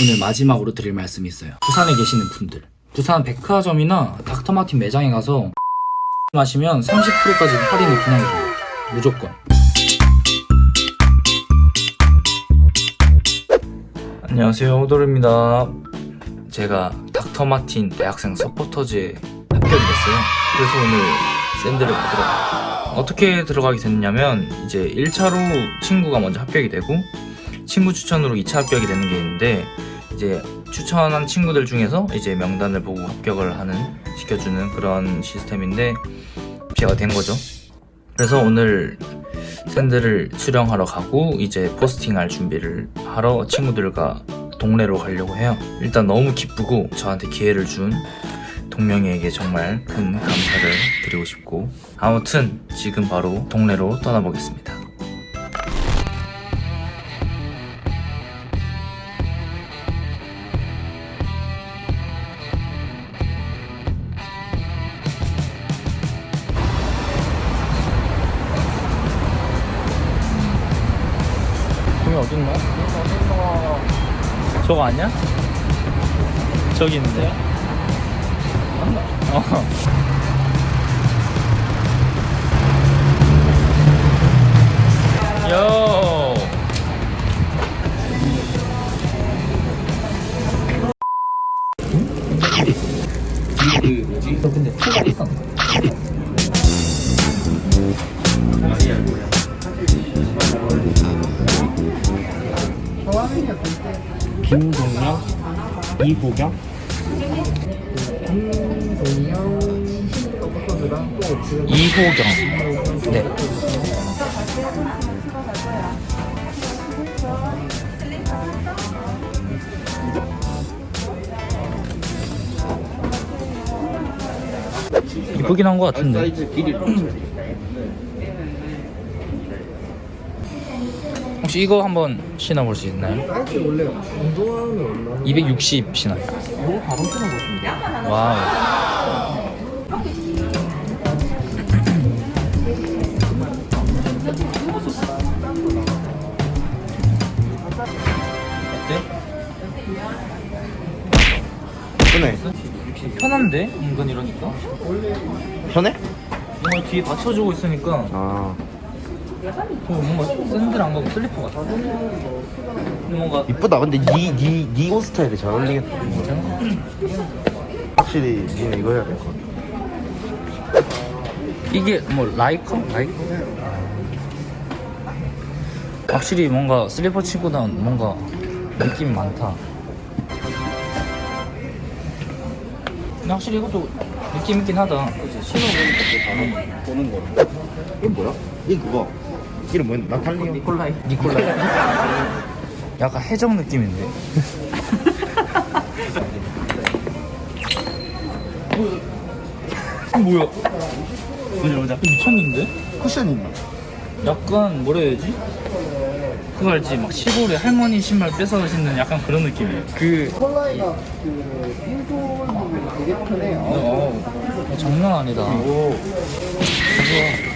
오늘 마지막으로 드릴 말씀이 있어요. 부산에 계시는 분들. 부산 백화점이나 닥터마틴 매장에 가서 마시면 30%까지 할인이 그냥 해줘요. 무조건. 안녕하세요. 호돌입니다. 제가 닥터마틴 대학생 서포터즈에 합격이 됐어요. 그래서 오늘 샌드를 받으러 어떻게 들어가게 됐냐면 이제 1차로 친구가 먼저 합격이 되고 친구 추천으로 2차 합격이 되는 게 있는데 이제 추천한 친구들 중에서 이제 명단을 보고 합격을 하는 시켜주는 그런 시스템인데 제가 된 거죠. 그래서 오늘 샌드를 수령하러 가고 이제 포스팅할 준비를 하러 친구들과 동네로 가려고 해요. 일단 너무 기쁘고 저한테 기회를 준 동명이에게 정말 큰 감사를 드리고 싶고 아무튼 지금 바로 동네로 떠나보겠습니다. 저거 아니야? 저기 있는데? 맞나? 어. 요! 근데 투가 있었나? 김동영, 이호경, 이호경. 네. 이쁘긴 한 것 같은데. 사이즈 혹시 이거 한번 신어볼 수 있나요? 사이즈 원래 운동화는 얼마? 260 신어요. 이거 바로 신어보십니다. 와우. 어때? 편해. 편한데? 은근 이러니까? 편해? 뭔가 뒤에 받쳐주고 있으니까 아. 더 뭔가 샌들 안 가고 슬리퍼 같아. 근데 뭔가 이쁘다. 근데 니 니 니 옷 스타일이 잘 어울리겠다. 확실히 니는 이거 해야 될 것 같아. 이게 뭐 라이커? 라이커? 확실히 뭔가 슬리퍼 치고는 뭔가 느낌이 많다. 근데 확실히 이것도 느낌 있긴 하다. 그치, 신어보니까 또 보는 거. 이게 뭐야? 이게 그거. 이름 뭐야? 나탈리오? 니콜라이. 니콜라이. 약간 해적 느낌인데. 뭐야? 보자 보자. 미쳤는데? 쿠션 있나? 약간 뭐라 해야지? 그거 알지? 막 시골에 할머니 신발 뺏어 신는 약간 그런 느낌이에요. 그 콜라이가 그 보면 되게 편해요. 어, 어, 장난 아니다. 오. 이거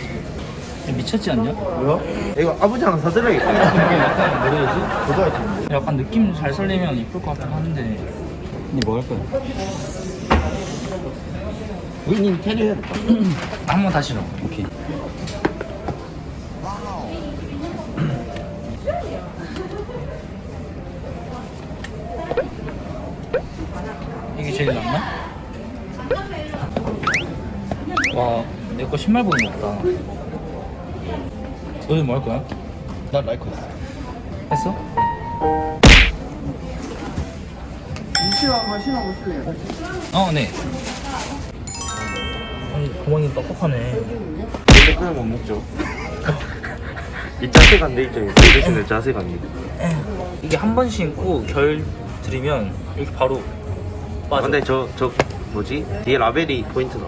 미쳤지 않냐? 뭐야? 이거 아버지 하나 사드려야겠다. 이게 약간 뭐라 해야지? 보자야지. 약간 느낌 잘 살리면 이쁠 것 같긴 한데. 니뭐할 거야? 우리님 캐리 해야 될까? 한 번 다시 넣어. 오케이. 이게 제일 낫나? 와, 내 거 신발 보는 거 없다. 너는 뭐 할 거야? 나 라이커 있어. 했어? 이시랑 한번 신어보실래요? 어, 네. 아니, 고모님 똑똑하네. 근데 그냥 못 먹죠. 이 자세가 안돼 있죠. 이 대신에 자세가 안 돼. 이게 한 번 신고 결 들이면 이렇게 바로 빠져. 근데 저, 저, 뭐지? 뒤에 라벨이 포인트 나.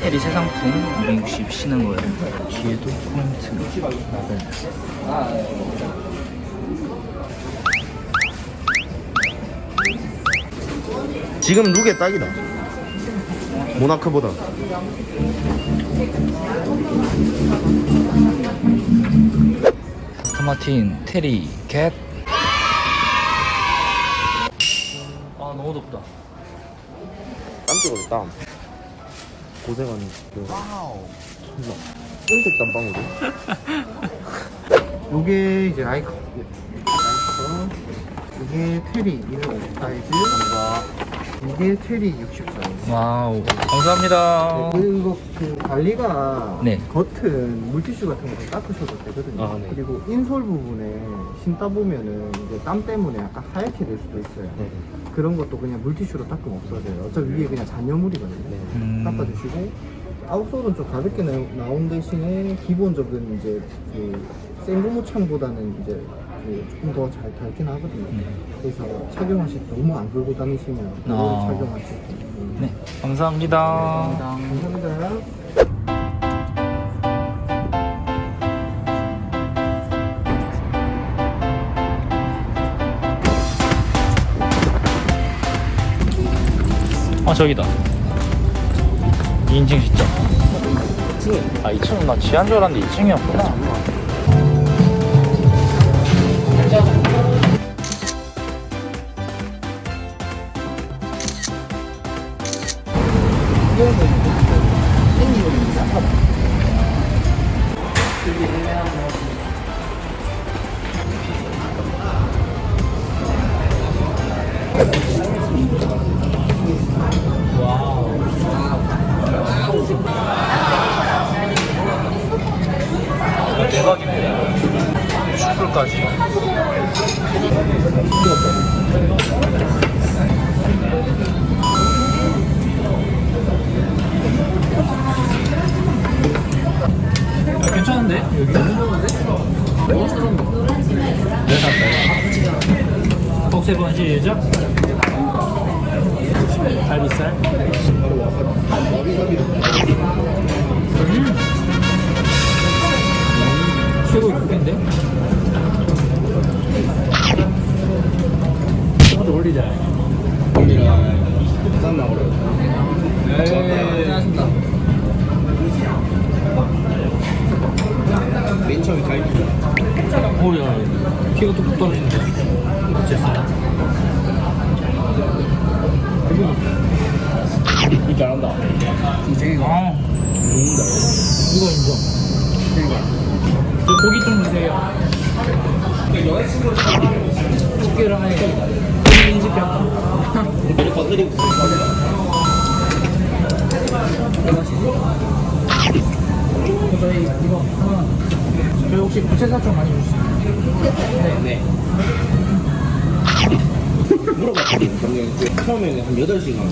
테리 새 상품 260 신은 거예요. 뒤에도 포인트 라벨. 지금 룩에 딱이다. 모나크보다. 토마틴 테리 겟 너무 덥다. 땀 찍어줘 땀 고생한 그 천막 은색 땀방울이? 요게 이제 라이커. 라이커. 이게 테리 205 사이즈 이게 테리 60 사이즈 와우. 감사합니다. 네, 그리고 그 관리가 네. 겉은 물티슈 같은 거 닦으셔도 되거든요. 아, 네. 그리고 인솔 부분에 신다 보면은 이제 땀 때문에 약간 하얗게 될 수도 있어요. 네. 그런 것도 그냥 물티슈로 닦으면 없어져요. 어차피 위에 그냥 잔여물이거든요. 네. 음. 닦아주시고 아웃솔은 좀 가볍게 나, 나온 대신에 기본적인 이제 그센 고무창보다는 이제 그 조금 더 잘 닳긴 하거든요. 네. 그래서 착용하실 때 너무 안 들고 다니시면 그걸 아. 착용하실 때. 음. 네. 감사합니다. 감사합니다. 아 저기다 2인칭 시점 아 2층은 나 지한 줄 알았는데 2층이었구나 대박 시작 갈비살 음. 최고 이쁘겠는데? 좀더 올리자. 부산. 고생하셨습니다. 맨 처음에 갈비. 오야, 피가 뚝뚝 떨어진다. 됐어. 이 잘한다. 아, 이거 인정. 저 고기 좀 주세요. 집게를 하네. 고기 인식해 할까? 우리 건드리고 저희 이거 하나. 저희 혹시 부채살 좀 많이 주시나요? 네. 물어봤더니 저는 처음에는 한 8시간.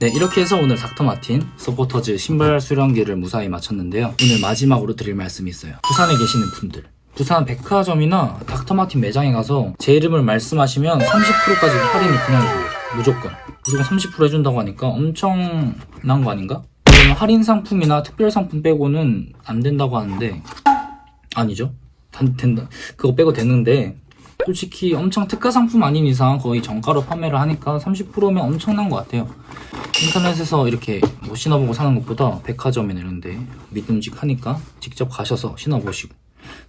네, 이렇게 해서 오늘 닥터 마틴 서포터즈 신발 수령기를 무사히 마쳤는데요. 오늘 마지막으로 드릴 말씀이 있어요. 부산에 계시는 분들. 부산 백화점이나 닥터마틴 매장에 가서 제 이름을 말씀하시면 30%까지 할인이 그냥 줘요. 무조건. 무조건 30% 해준다고 하니까 엄청난 거 아닌가? 할인 상품이나 특별 상품 빼고는 안 된다고 하는데 아니죠. 단, 된다. 그거 빼고 되는데 솔직히 엄청 특가 상품 아닌 이상 거의 정가로 판매를 하니까 30%면 엄청난 것 같아요. 인터넷에서 이렇게 뭐 신어보고 사는 것보다 백화점이나 이런 데 믿음직하니까 직접 가셔서 신어보시고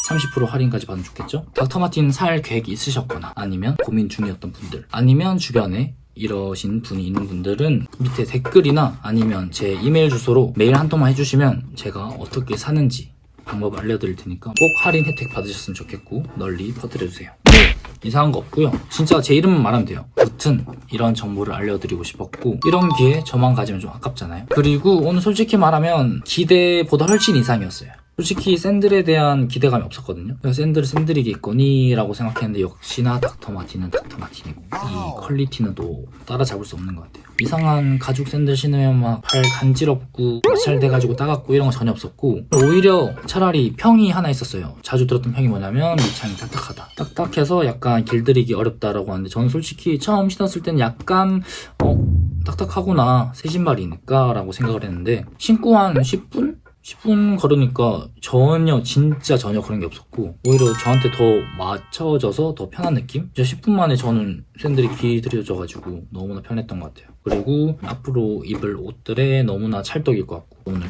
30% 할인까지 받으면 좋겠죠? 닥터마틴 살 계획이 있으셨거나 아니면 고민 중이었던 분들 아니면 주변에 이러신 분이 있는 분들은 밑에 댓글이나 아니면 제 이메일 주소로 메일 한 통만 해주시면 제가 어떻게 사는지 방법 알려드릴 테니까 꼭 할인 혜택 받으셨으면 좋겠고 널리 퍼뜨려주세요. 이상한 거 없고요. 진짜 제 이름만 말하면 돼요. 무튼 이런 정보를 알려드리고 싶었고 이런 기회 저만 가지면 좀 아깝잖아요. 그리고 오늘 솔직히 말하면 기대보다 훨씬 이상이었어요. 솔직히 샌들에 대한 기대감이 없었거든요. 샌들을 샌들이겠거니라고 생각했는데 역시나 닥터 마틴은 닥터 마틴이고 이 퀄리티는 또 따라잡을 수 없는 것 같아요. 이상한 가죽 샌들 신으면 막팔 간지럽고 마찰돼가지고 따갑고 이런 거 전혀 없었고 오히려 차라리 평이 하나 있었어요. 자주 들었던 평이 뭐냐면 밑창이 딱딱하다. 딱딱해서 약간 길들이기 어렵다라고 하는데 저는 솔직히 처음 신었을 때는 약간 어 딱딱하구나 새 신발이니까 라고 생각을 했는데 신고 한 10분? 10분 걸으니까 전혀 진짜 전혀 그런 게 없었고 오히려 저한테 더 맞춰져서 더 편한 느낌? 진짜 10분 만에 저는 샌들이 길들여져가지고 너무나 편했던 것 같아요. 그리고 앞으로 입을 옷들에 너무나 찰떡일 것 같고 오늘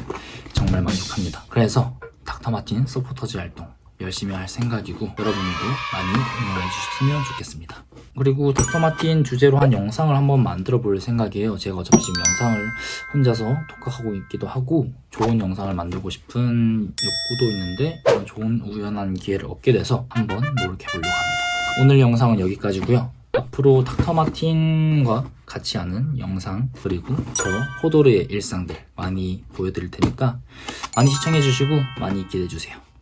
정말 만족합니다. 그래서 닥터마틴 서포터즈 활동 열심히 할 생각이고 여러분들도 많이 응원해 주셨으면 좋겠습니다. 그리고 닥터마틴 주제로 한 영상을 한번 만들어 볼 생각이에요. 제가 어차피 지금 영상을 혼자서 독학하고 있기도 하고 좋은 영상을 만들고 싶은 욕구도 있는데 그런 좋은 우연한 기회를 얻게 돼서 한번 노력해 보려고 합니다. 오늘 영상은 여기까지고요. 앞으로 닥터마틴과 같이 하는 영상 그리고 저 호도르의 일상들 많이 보여드릴 테니까 많이 시청해 주시고 많이 기대해 주세요.